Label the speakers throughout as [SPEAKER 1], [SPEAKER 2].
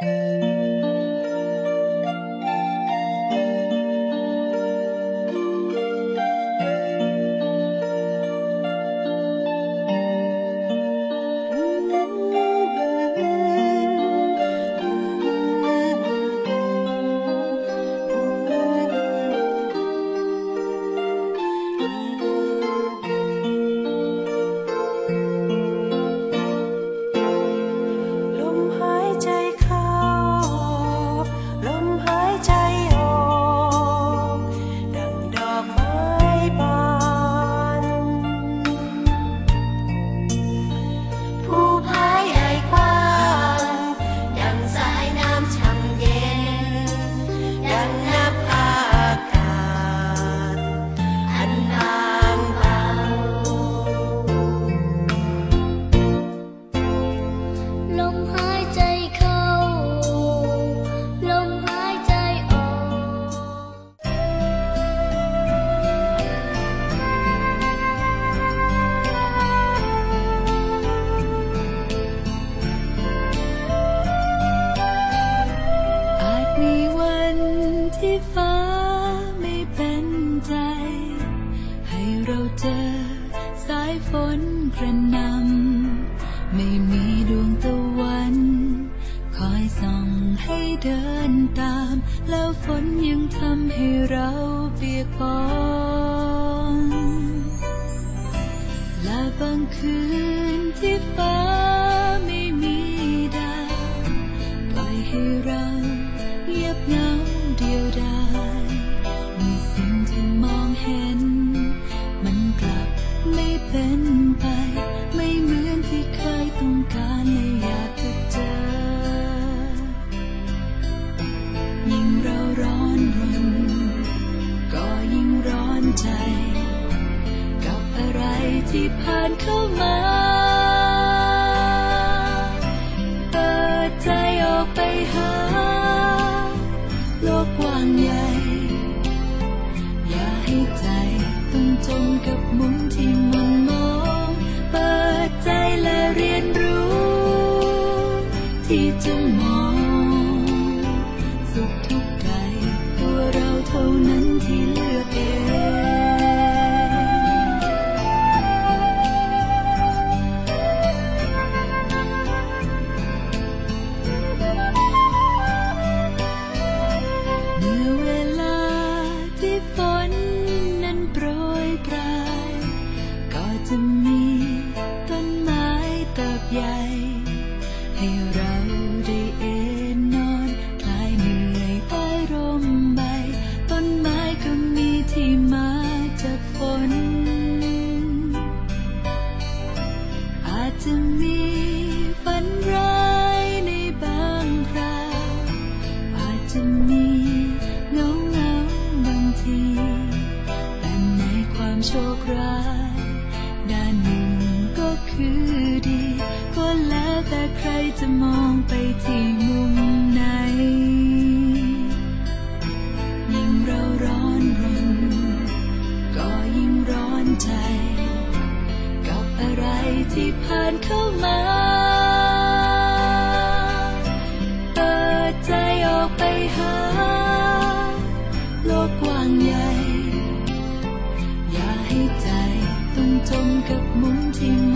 [SPEAKER 1] ล
[SPEAKER 2] ที่ฟ้าไม่เป็นใจ ให้เราเจอสายฝนกระนำไม่มีดวงตะวัน คอยส่องให้เดินตาม แล้วฝนยังทำให้เราเปียกปอนและบางคืนที่ฟ้าไม่มีดาวปล่อยให้เรา ที่ผ่านเข้ามา เปิดใจออกไปหา โลกกว้างใหญ่ อย่าให้ใจต้องจมกับมุมที่มันมอง เปิดใจและเรียนรู้ ที่จะมอง ไปที่มุมไหน ยิ่งเราร้อนรน ก็ยิ่งร้อนใจ กับอะไรที่ผ่านเข้ามา เปิดใจออกไปหา โลกกว้างใหญ่ อย่าให้ใจต้องจมกับมุมที่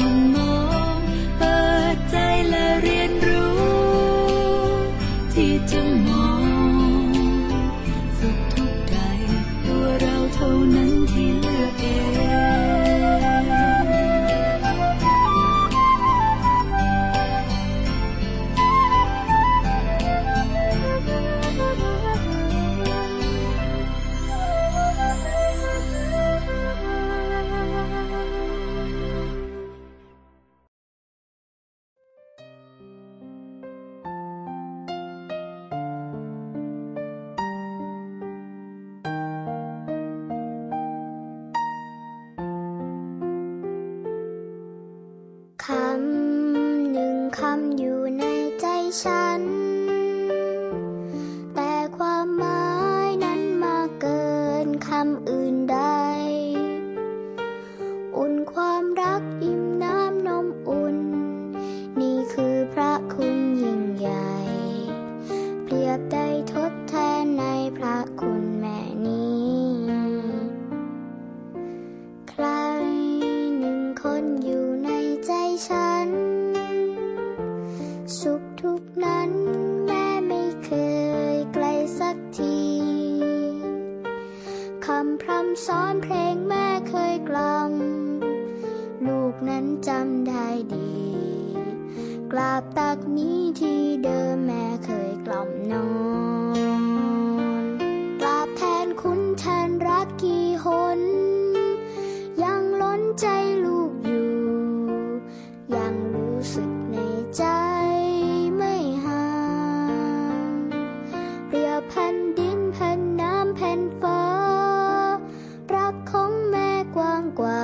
[SPEAKER 2] ำ
[SPEAKER 3] อื่นใดำสอนเพลงแม่เคยกล่อมลูกนั้นจำได้ดี กราบตักนี้ที่เดิมแม่เคยกล่อมน้อง gua.